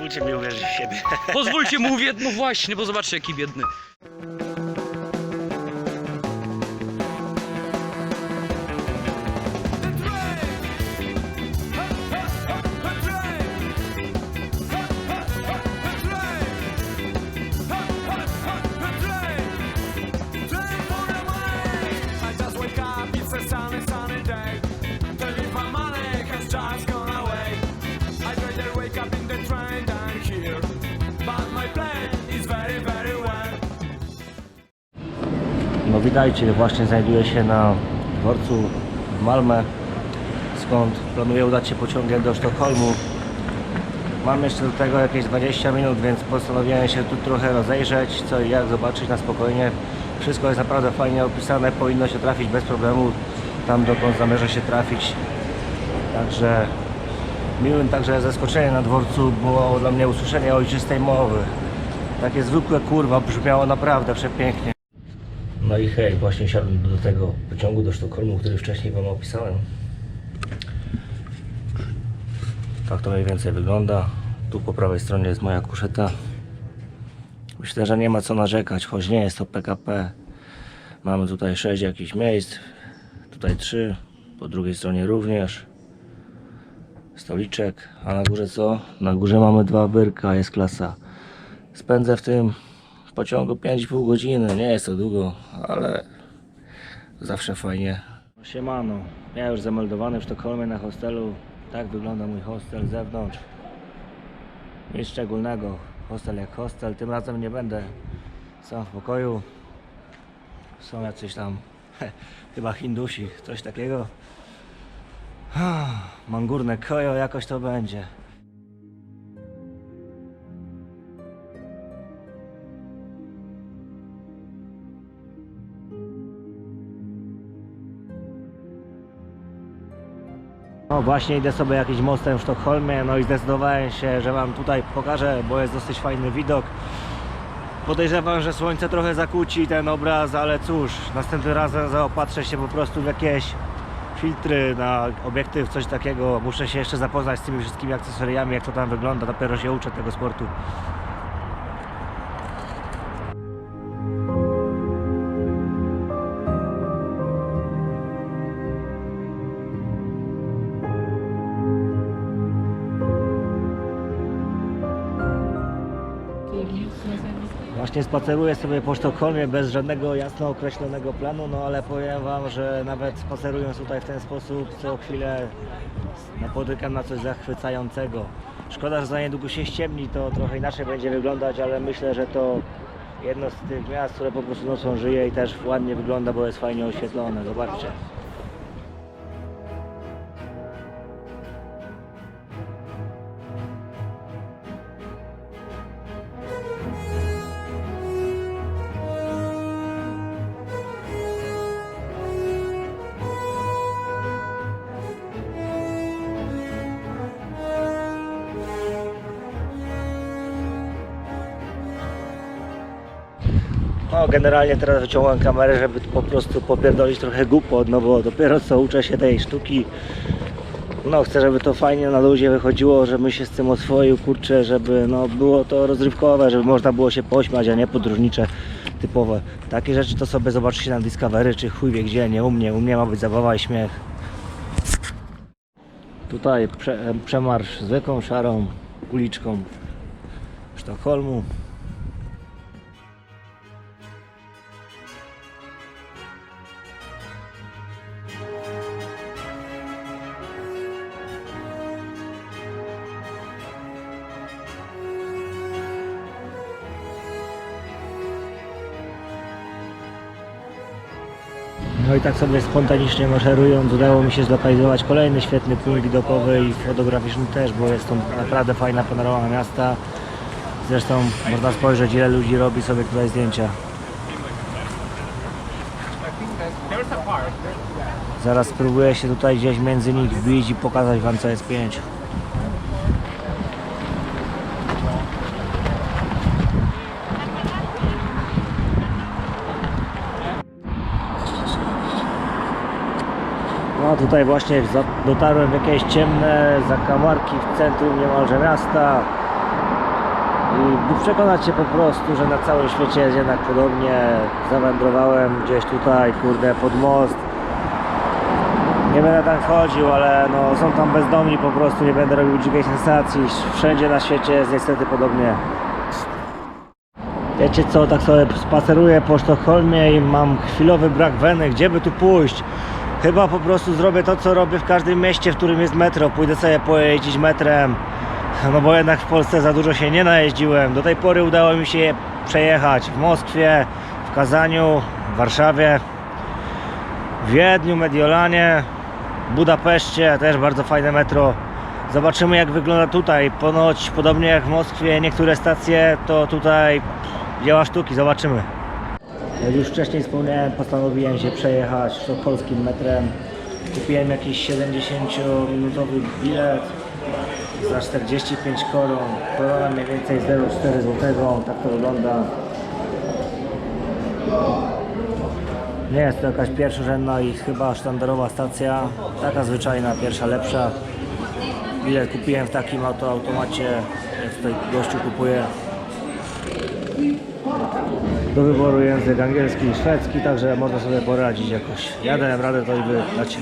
Pozwólcie mi uwierzyć w siebie. Pozwólcie mu uwie... No właśnie, bo zobaczcie jaki biedny. No witajcie, właśnie znajduję się na dworcu w Malmę, skąd planuję udać się pociągiem do Sztokholmu. Mam jeszcze do tego jakieś 20 minut, więc postanowiłem się tu trochę rozejrzeć, co i jak zobaczyć na spokojnie. Wszystko jest naprawdę fajnie opisane, powinno się trafić bez problemu tam dokąd zamierza się trafić. Także miłym także zaskoczeniem na dworcu było dla mnie usłyszenie ojczystej mowy. Takie zwykłe kurwa brzmiało naprawdę przepięknie. No i hej, właśnie siadłem do tego pociągu do Sztokholmu, który wcześniej Wam opisałem. Tak to mniej więcej wygląda. Tu po prawej stronie jest moja kuszeta. Myślę, że nie ma co narzekać, choć nie jest to PKP. Mamy tutaj 6 jakichś miejsc, tutaj 3, po drugiej stronie również. Stoliczek, a na górze co? Na górze mamy dwa byrka, jest klasa. Spędzę w tym pociągu 5,5 godziny. Nie jest to długo, ale zawsze fajnie. Siemano, ja już zameldowany w Sztokholmie na hostelu. Tak wygląda mój hostel z zewnątrz. Nic szczególnego. Hostel jak hostel. Tym razem nie będę sam w pokoju. Są jacyś tam chyba Hindusi, coś takiego. Mam górne kojo, jakoś to będzie. No właśnie idę sobie jakimś mostem w Sztokholmie, no i zdecydowałem się, że Wam tutaj pokażę, bo jest dosyć fajny widok. Podejrzewam, że słońce trochę zakłóci ten obraz, ale cóż, następnym razem zaopatrzę się po prostu w jakieś filtry na obiektyw, coś takiego. Muszę się jeszcze zapoznać z tymi wszystkimi akcesoriami, jak to tam wygląda, dopiero się uczę tego sportu. Właśnie spaceruję sobie po Sztokholmie bez żadnego jasno określonego planu, no ale powiem Wam, że nawet spacerując tutaj w ten sposób, co chwilę napotykam na coś zachwycającego. Szkoda, że za niedługo się ściemni, to trochę inaczej będzie wyglądać, ale myślę, że to jedno z tych miast, które po prostu nocą żyje i też ładnie wygląda, bo jest fajnie oświetlone. Zobaczcie. No, generalnie teraz wyciągam kamerę, żeby po prostu popierdolić trochę głupot, no bo dopiero co uczę się tej sztuki. No, chcę, żeby to fajnie na luzie wychodziło, żebym się z tym oswoił, kurczę, żeby no, było to rozrywkowe, żeby można było się pośmiać, a nie podróżnicze typowe. Takie rzeczy to sobie zobaczycie na Discovery, czy chuj wie gdzie, nie u mnie. U mnie ma być zabawa i śmiech. Tutaj prze, przemarsz zwykłą, szarą uliczką Sztokholmu. No i tak sobie spontanicznie maszerując udało mi się zlokalizować kolejny świetny punkt widokowy i fotograficzny też, bo jest to naprawdę fajna panorama miasta. Zresztą można spojrzeć ile ludzi robi sobie tutaj zdjęcia. Zaraz spróbuję się tutaj gdzieś między nich wbić i pokazać Wam co jest 5. No tutaj właśnie dotarłem w jakieś ciemne zakamarki w centrum niemalże miasta. I by przekonać się po prostu, że na całym świecie jest jednak podobnie. Zawędrowałem gdzieś tutaj, kurde, pod most. Nie będę tam chodził, ale no, są tam bezdomni po prostu, nie będę robił dzikiej sensacji. Wszędzie na świecie jest niestety podobnie. Wiecie co, tak sobie spaceruję po Sztokholmie i mam chwilowy brak weny, gdzie by tu pójść? Chyba po prostu zrobię to, co robię w każdym mieście, w którym jest metro. Pójdę sobie pojeździć metrem. No bo jednak w Polsce za dużo się nie najeździłem. Do tej pory udało mi się je przejechać w Moskwie, w Kazaniu, w Warszawie, w Wiedniu, Mediolanie, Budapeszcie, też bardzo fajne metro. Zobaczymy jak wygląda tutaj. Ponoć podobnie jak w Moskwie niektóre stacje to tutaj dzieła sztuki, zobaczymy. Jak już wcześniej wspomniałem, postanowiłem się przejechać sztokholmskim metrem. Kupiłem jakiś 70-minutowy bilet za 45 koron. Korona mniej więcej 0,4 zł. Tak to wygląda. Nie jest to jakaś pierwszorzędna i chyba sztandarowa stacja. Taka zwyczajna, pierwsza, lepsza. Bilet kupiłem w takim autoautomacie. Jak tutaj gościu kupuje do wyboru język angielski i szwedzki, także można sobie poradzić jakoś. Jadę, radę to i wy dacie.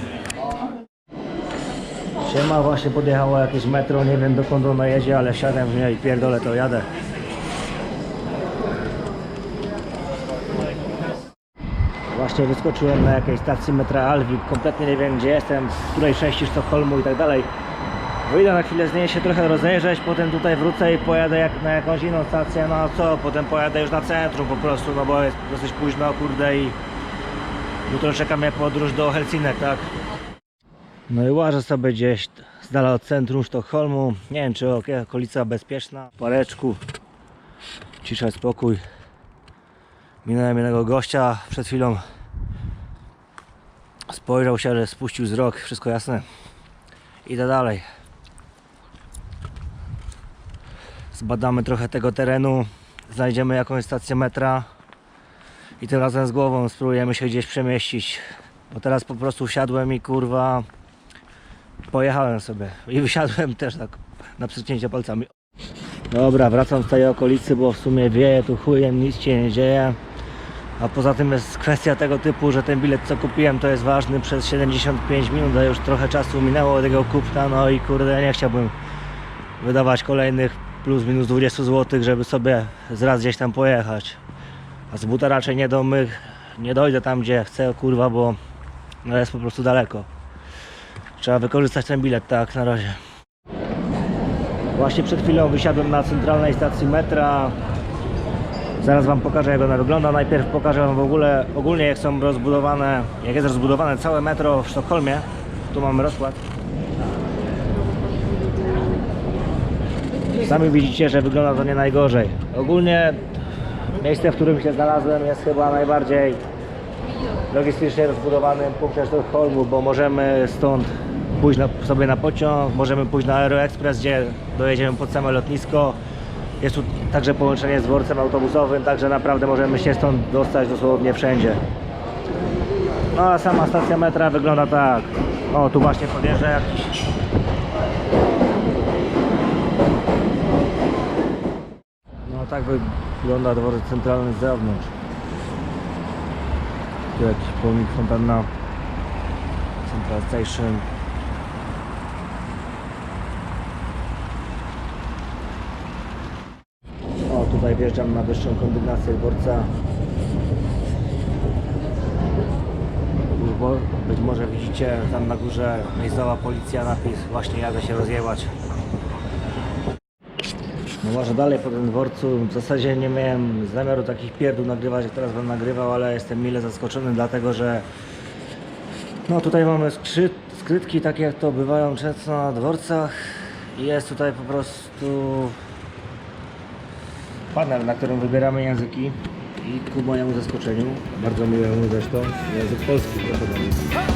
Siema, właśnie podjechało jakieś metro, nie wiem dokąd ono jedzie, ale wsiadłem w nie i pierdolę to jadę. Właśnie wyskoczyłem na jakiejś stacji metra Alvik, kompletnie nie wiem gdzie jestem, z której części Sztokholmu i tak dalej. Wyjdę na chwilę z niej się trochę rozejrzeć, potem tutaj wrócę i pojadę jak na jakąś inną stację, no a co, potem pojadę już na centrum po prostu, no bo jest dosyć późno, kurde i jutro czeka mnie podróż do Helsinek, tak? No i łażę sobie gdzieś z dala od centrum Sztokholmu, nie wiem czy ok- okolica bezpieczna, pareczku, cisza, spokój. Minąłem jednego gościa przed chwilą, spojrzał się, ale spuścił wzrok, wszystko jasne. Idę dalej. Zbadamy trochę tego terenu, znajdziemy jakąś stację metra i tym razem z głową spróbujemy się gdzieś przemieścić. Bo teraz po prostu wsiadłem i kurwa pojechałem sobie i wysiadłem też tak na przecięcie palcami. Dobra, wracam z tej okolicy, bo w sumie wieje tu chujem, nic się nie dzieje. A poza tym jest kwestia tego typu, że ten bilet co kupiłem to jest ważny przez 75 minut, a już trochę czasu minęło od tego kupna, no i kurde nie chciałbym wydawać kolejnych plus minus 20 zł, żeby sobie zraz gdzieś tam pojechać. A z buta raczej nie, do mych, nie dojdę tam gdzie chcę kurwa, bo no jest po prostu daleko. Trzeba wykorzystać ten bilet tak na razie. Właśnie przed chwilą wysiadłem na centralnej stacji metra. Zaraz Wam pokażę jak ona wygląda. Najpierw pokażę Wam w ogóle ogólnie jak są rozbudowane, jak jest rozbudowane całe metro w Sztokholmie. Tu mamy rozkład. Sami widzicie, że wygląda to nie najgorzej. Ogólnie miejsce, w którym się znalazłem jest chyba najbardziej logistycznie rozbudowanym punktem Sztokholmu, bo możemy stąd pójść na, sobie na pociąg, możemy pójść na Aeroexpress, gdzie dojedziemy pod same lotnisko. Jest tu także połączenie z dworcem autobusowym, także naprawdę możemy się stąd dostać dosłownie wszędzie. No a sama stacja metra wygląda tak. O, tu właśnie podjeżdża jakiś tak wygląda dworzec centralny z zewnątrz. Tu jakiś pomnik fontanna. Central Station. O, tutaj wjeżdżam na wyższą kondygnację dworca. Być może widzicie tam na górze miejscowa policja napis właśnie jadę się rozjechać. No może dalej po tym dworcu. W zasadzie nie miałem zamiaru takich pierdół nagrywać, jak teraz będę nagrywał, ale jestem mile zaskoczony, dlatego że no tutaj mamy skrzy, skrytki, takie jak to bywają często na dworcach. I Jest tutaj po prostu panel, na którym wybieramy języki. I ku mojemu zaskoczeniu, bardzo miłemu zresztą, język polski, proszę bardzo.